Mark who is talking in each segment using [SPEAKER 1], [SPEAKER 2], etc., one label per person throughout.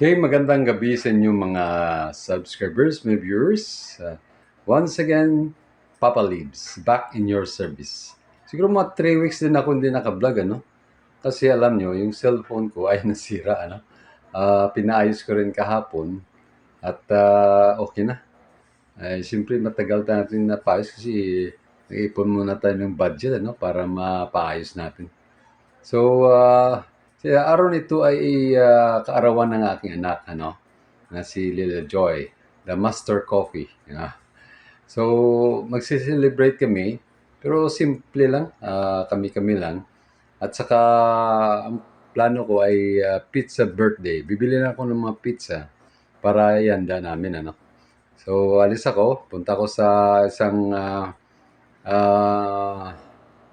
[SPEAKER 1] Okay, magandang gabi sa inyo mga subscribers, my viewers. Uh, once again, Papa Libs, back in your service. Siguro mga 3 weeks din ako hindi naka-vlog, ano? Kasi alam nyo, yung cellphone ko ay nasira, ano? Ah, pinaayos ko rin kahapon at ah, okay na. Ay, siyempre matagal na natin napaayos kasi nag-ipon muna tayo ng budget, ano? Para mapaayos natin. So, ah, sa araw nito ay ah, kaarawan ng aking anak, ano, na si Lila Joy, the Master Coffee. Yeah. So, magsi-celebrate kami, pero simple lang, ah, kami-kami lang. At saka, ang plano ko ay ah, pizza birthday. Bibili na ako ng mga pizza para ihanda namin, ano. So, alis ako, punta ko sa isang, ah, ah,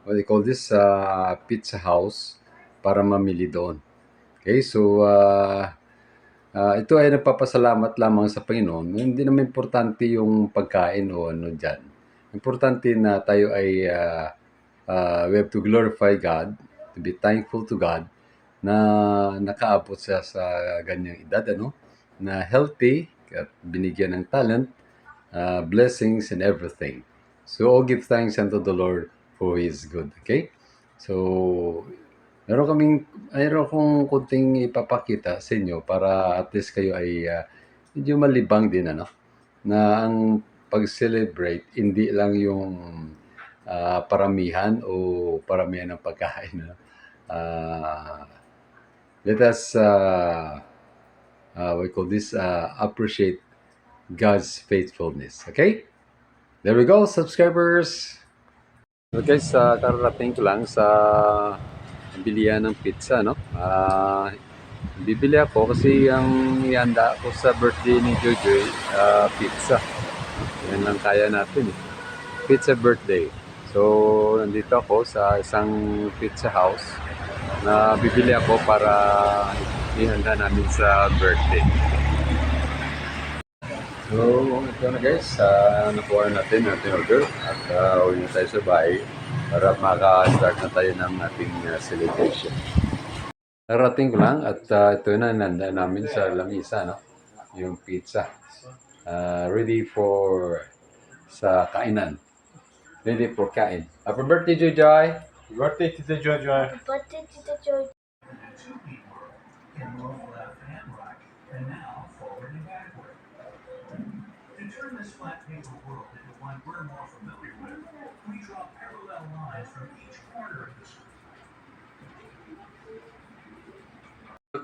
[SPEAKER 1] what do you call this, ah, pizza house para mamili doon. Okay, so ah ah, ito ay nagpapasalamat lamang sa Panginoon. Hindi naman importante yung pagkain o ano dyan. Importante na tayo ay ah, ah, we have to glorify God, to be thankful to God na nakaabot siya sa ganyang edad, ano? Na healthy, at binigyan ng talent, ah, blessings and everything. So, all give thanks unto the Lord for His good. Okay? So, meron kaming, meron akong kunting ipapakita sa inyo para at least kayo ay ah, medyo malibang din, ano? Na ang pag-celebrate, hindi lang yung ah, paramihan o paramihan ng pagkain. Ano? Ah, let us, uh, uh, we call this, uh, appreciate God's faithfulness. Okay? There we go, subscribers! So guys, uh, kararating ko lang sa bilihan ng pizza, no? Ah, bibili ako kasi ang ihanda ko sa birthday ni Jojoy, ah, pizza. Yan lang kaya natin eh. Pizza birthday. So, nandito ako sa isang pizza house na bibili ako para ihanda namin sa birthday. So, ito na guys, uh, nakuha natin natin order at uh, uwi na tayo sa bahay para maka-start na tayo ng ating uh, celebration. Narating ko lang at uh, ito na nanda namin sa lamisa, no? Yung pizza. Uh, ready for sa kainan. Ready for kain. Happy birthday, Joy!
[SPEAKER 2] Birthday to the Jojo.
[SPEAKER 3] Birthday to the George.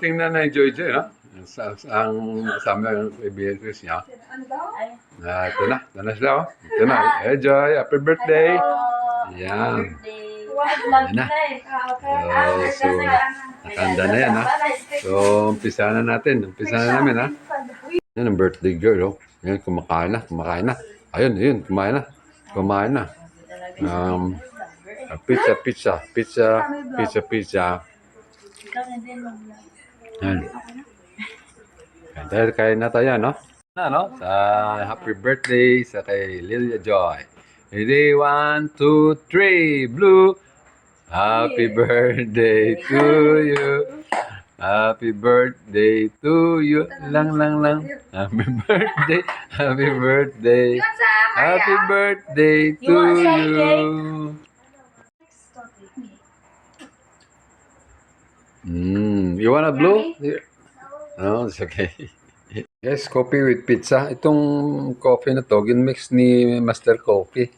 [SPEAKER 1] Tingnan na yung Joy Joy, no? Sa, sa, ang kasama ng kaibigan niya.
[SPEAKER 3] Ay.
[SPEAKER 1] Ah, ito na. Ito na sila, oh. Ito na. Hey, Joy! Happy birthday! Yan. Yan na. Oh, so, nakanda na yan, ha? So, umpisa na natin. Umpisa na namin, ha? Yan ang birthday girl, oh. Yan, kumakain na, kumakain na. Ayun, ayun, kumain na. Kumain na. Um, ah, pizza, pizza, pizza, pizza, pizza. Yan. Yan, Dahil kain na tayo, no? Na, no? Sa happy birthday sa kay Lilia Joy. Ready, one, two, three, blue. Happy birthday to you. Happy birthday to you. Lang, lang, lang. Happy birthday. Happy birthday. Happy birthday to
[SPEAKER 3] You.
[SPEAKER 1] Mm, you want a blue? No, it's okay. Yes, coffee with pizza. Itong coffee na to, ginmix ni Master Coffee.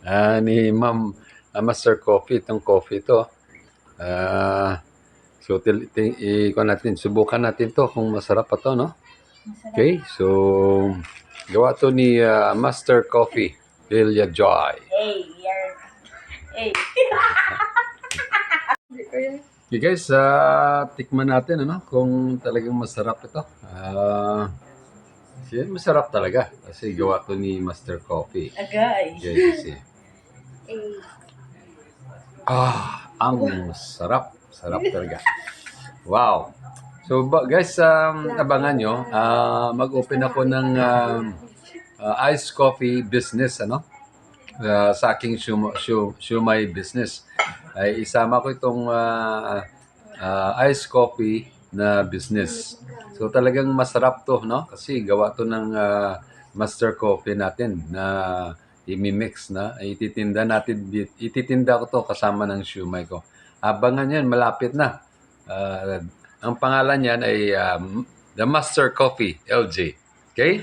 [SPEAKER 1] Ah, ni Ma'am ah, Master Coffee, itong coffee to. Ah, so, til, til, i, kuha natin, subukan natin to kung masarap pa to, no? Okay, so, gawa to ni ah, Master Coffee, Lilia Joy.
[SPEAKER 3] Hey, you're... Hey.
[SPEAKER 1] Okay guys, ah, tikman natin ano kung talagang masarap ito. Ah, siya masarap talaga kasi gawa to ni Master Coffee.
[SPEAKER 3] Agay.
[SPEAKER 1] Okay.
[SPEAKER 3] Hey.
[SPEAKER 1] Ah, ang sarap. Sarap talaga. Wow. So guys, um, abangan nyo. ah, mag-open ako ng um, ah, iced coffee business, ano? Ah, sa aking shum- shum- shumay business. Ay isama ko itong ah, ah, iced coffee na business. So talagang masarap to, no? Kasi gawa to ng ah, master coffee natin na imimix na ititinda natin ititinda ko to kasama ng siumay ko. Abangan yan, malapit na. Ah, ang pangalan niyan ay um, The Master Coffee LJ. Okay?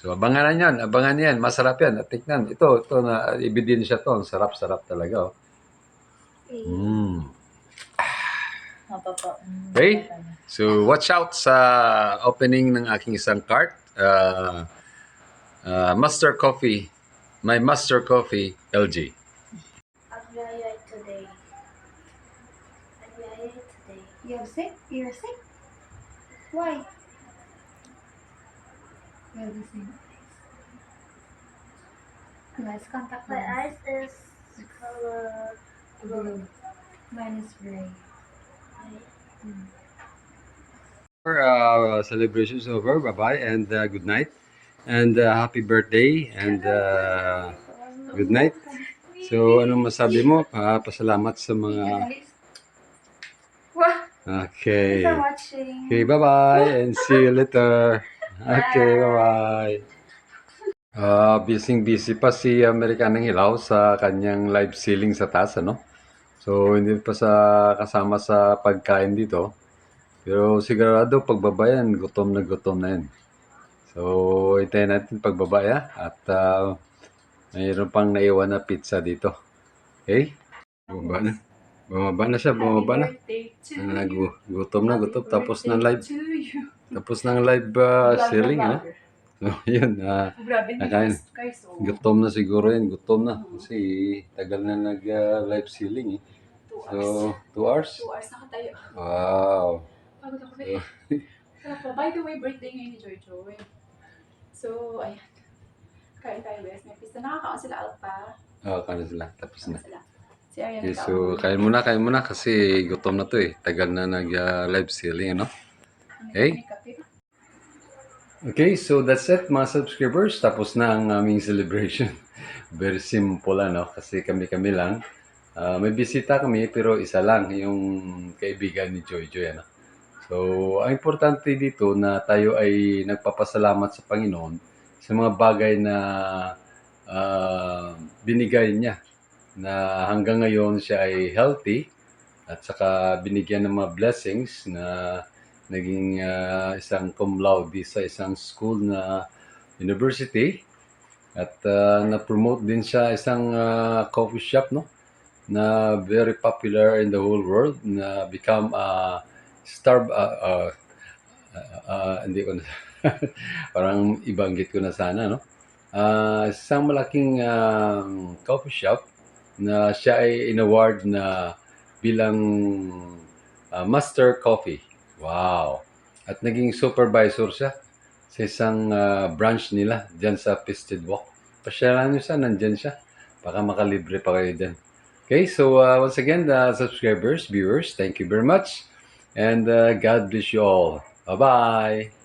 [SPEAKER 1] So abangan na yan, abangan yan. Masarap yan. At tignan, ito, ito na ebidensya to. Ang sarap-sarap talaga. Oh. Mm. Okay? So, watch out sa opening ng aking isang cart. Uh, uh, Master Coffee. My Master Coffee, LG.
[SPEAKER 2] You're sick? You're sick? Why? You have the same eyes. Nice contact
[SPEAKER 3] My
[SPEAKER 2] lens.
[SPEAKER 3] eyes is color blue.
[SPEAKER 2] Mine is gray.
[SPEAKER 1] Our uh, celebration is over. Bye-bye and uh, good night. And uh, happy birthday and uh, good night. So, anong masabi mo? Ah, pasalamat sa mga... Okay.
[SPEAKER 2] Thanks for watching.
[SPEAKER 1] Okay, bye-bye and see you later. Okay, bye-bye. Ah, busy-busy pa si Amerikanang Hilaw sa kanyang live ceiling sa taas, ano? So, hindi pa sa kasama sa pagkain dito. Pero sigurado pagbabayan, gutom na gutom na yan. So, hintayin natin pagbabaya at ah, mayroon pang naiwan na pizza dito. Okay? Bumaba na. Bumaba na siya, bumaba na. Ah, gu- gutom na, gutom. Tapos ng live tapos ng live uh, ano? So, yun. ah,
[SPEAKER 2] Grabe
[SPEAKER 1] Nakain.
[SPEAKER 2] guys. Oh.
[SPEAKER 1] gutom na siguro yan. Gutom na. Kasi tagal na nag-live ceiling, eh.
[SPEAKER 2] Two hours.
[SPEAKER 1] So, two hours?
[SPEAKER 2] Two hours nakatayo.
[SPEAKER 1] Wow.
[SPEAKER 2] Pagod ako eh. By the way, birthday ngayon ni Joy. So, ayan. Kain tayo guys. May pista. Nakakaon sila Alpa.
[SPEAKER 1] Ah, kano sila. Tapos na.
[SPEAKER 2] Sila. Si Ariana
[SPEAKER 1] Okay, so, kain muna, kain muna. Kasi gutom na to, eh. Tagal na nag-live ceiling, ano? Okay. Okay, so that's it mga subscribers. Tapos na ang aming celebration. Very simple ano, kasi kami-kami lang. Ah, may bisita kami pero isa lang, yung kaibigan ni Joy Joy. Ano? So, ang importante dito na tayo ay nagpapasalamat sa Panginoon sa mga bagay na ah, binigay niya na hanggang ngayon siya ay healthy at saka binigyan ng mga blessings na naging ah, isang cum laude sa isang school na university. At ah, na-promote din siya isang ah, coffee shop no na very popular in the whole world na become a star ah, ah, ah, ah, hindi ko na parang ibanggit ko na sana no? Ah, isang malaking ah, coffee shop na siya ay in-award na bilang ah, Master Coffee. Wow! At naging supervisor siya sa isang ah, branch nila dyan sa Pisted Walk. Pasyalan nyo siya, nandyan siya. Baka makalibre pa kayo dyan. Okay, so uh, once again, the subscribers, viewers, thank you very much. And uh, God bless you all. Bye-bye!